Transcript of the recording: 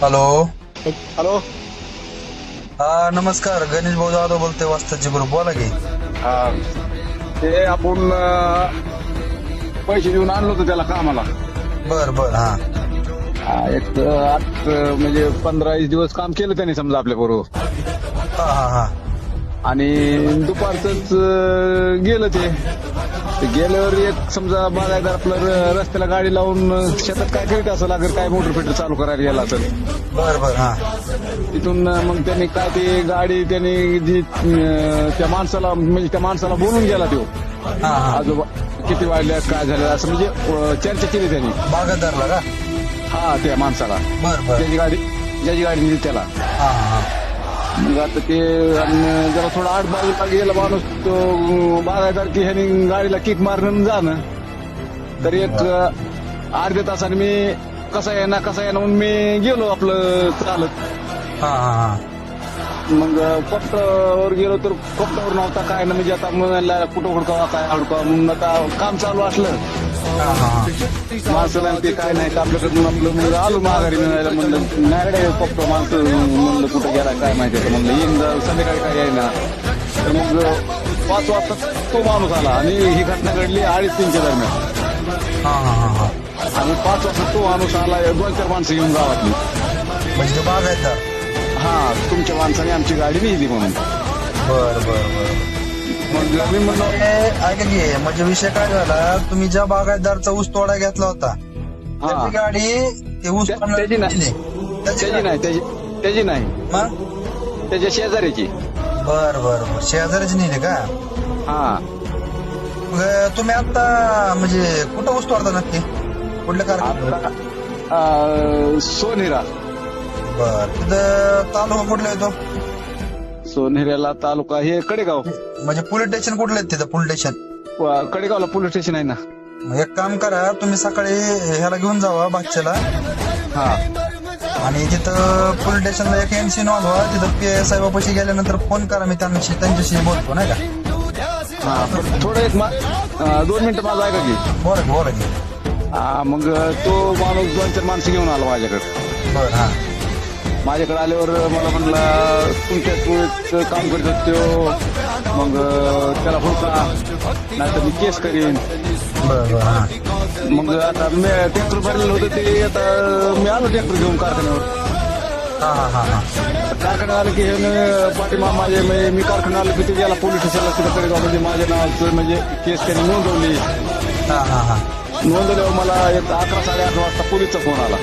Hello hello हा नमस्कार. गणेश भाऊ जाधव बोलते वास्ताची ग्रुप बोला की. हा, ते आपण अं, पैसे देऊन आणलो होतो त्याला कामाला. बर बर हा. हा, एक आठ अं, म्हणजे पंधरा वीस दिवस काम केलं त्यांनी समजा आपल्या बरोबर हा हा हा. आणि दुपारच गेलं ते. गेल्यावर एक समजा बागायदार आपलं रस्त्याला गाडी लावून शेतात काय करीत असेल अगर काय मोटर फिटर चालू करायला गेला असेल. बर बर. हा. तिथून मग त्यांनी काय ते गाडी त्यांनी जी त्या माणसाला म्हणजे त्या माणसाला बोलून गेला तो. हा हा. आजोबा किती वाढल्या काय झालं असं म्हणजे अं, चर्चा केली त्यांनी. बागायतदारला का? हा त्या माणसाला. बर बर. ज्याची गाडी ज्याची गाडी नेली त्याला. हा हा. मग आता ते जरा थोडा आठ बाजूला गेला माणूस तो बागायदार की ह्यानी गाडीला किक मारणं जाणं. तर एक अर्ध्या तासाने मी कसा आहे ना कसा आहे ना म्हणून मी गेलो आपलं चालत. हा हा हा. मग कोपटावर गेलो तर कोपटावर नव्हता काय ना म्हणजे आता कुठं हुडकावा काय हुडकावा म्हणून आता काम चालू असलं. माणसं नाही ते काय नाही आपल्याकडून आपलं म्हणजे आलो माघारी मिळायला म्हणलं नागडे फक्त माणसं म्हणलं कुठं गेला काय माहिती म्हणलं येईन जा, संध्याकाळी काय येईना. तर मग पाच वाजता तो माणूस आला आणि ही घटना घडली अडीच तीनच्या दरम्यान. आणि पाच वाजता तो माणूस आला दोन चार माणसं घेऊन गावातली. म्हणजे ते बागायतदार हा तुमच्या माणसाने आमची गाडी नेली म्हणून. बर बर बर. मग मी म्हणलो ऐका की म्हणजे विषय काय झाला? तुम्ही ज्या बागायतदारचा ऊस तोडा घेतला होता त्याची गाडी ते ऊस त्या- तोडणाऱ्याला त्याची नाही. दिली. त्याची त्याची नाही त्याची त्याची नाही. मग त्याच्या शेजाऱ्याची बर बर बर. शेजारीच नेली का? हा. मग तुम्ही आता म्हणजे कुठं ऊस तोडता नक्की? कुठल्या कारखान्यात? आता अं, सोनेरा. बर. तिथं तालुका कुठला येतो? सोनेऱ्याला तालुका हे कडेगाव. म्हणजे पोलीस स्टेशन कुठलं आहे तिथं पोलीस स्टेशन? प- कडेगावला पोलीस स्टेशन आहे ना. मग एक काम करा तुम्ही सकाळी ह्याला घेऊन जावा बादशाला. हा. आणि तिथं पोलीस स्टेशनला एक एनसी नोंदवा तिथं पी एस साहेबापाशी गेल्यानंतर फोन करा मी त्यांच्याशी त्यांच्याशी बोलतो नाही का? हा पण थोडं एक मा- अं, दोन मिनिटं माझं ऐका की. बोला की बोला की. हा, मग तो माणूस दोन चार माणसं घेऊन आला माझ्याकडे. बर हा. माझ्याकडे आल्यावर मला म्हणला तुमच्या तू काम करत होतो मग अं, त्याला हुडका नाही तर मी केस करीन. हा. मग आता मी ट्रॅक्टर भरलेलं होतं ते आता मी आलो ट्रॅक्टर घेऊन कारखान्यावर. हा हा हा हा. कारखान्यात आलं की हे पाठीमा माझे म्हणजे मी कारखान्यात आलो की ते गेला पोलीस स्टेशनला तिथं कडेगाव म्हणजे माझ्या नावाचं म्हणजे केस त्यांनी नोंदवली. हा हा हा. नोंदवल्यावर मला एक अकरा साडे अकरा वाजता पोलीसचा फोन आला.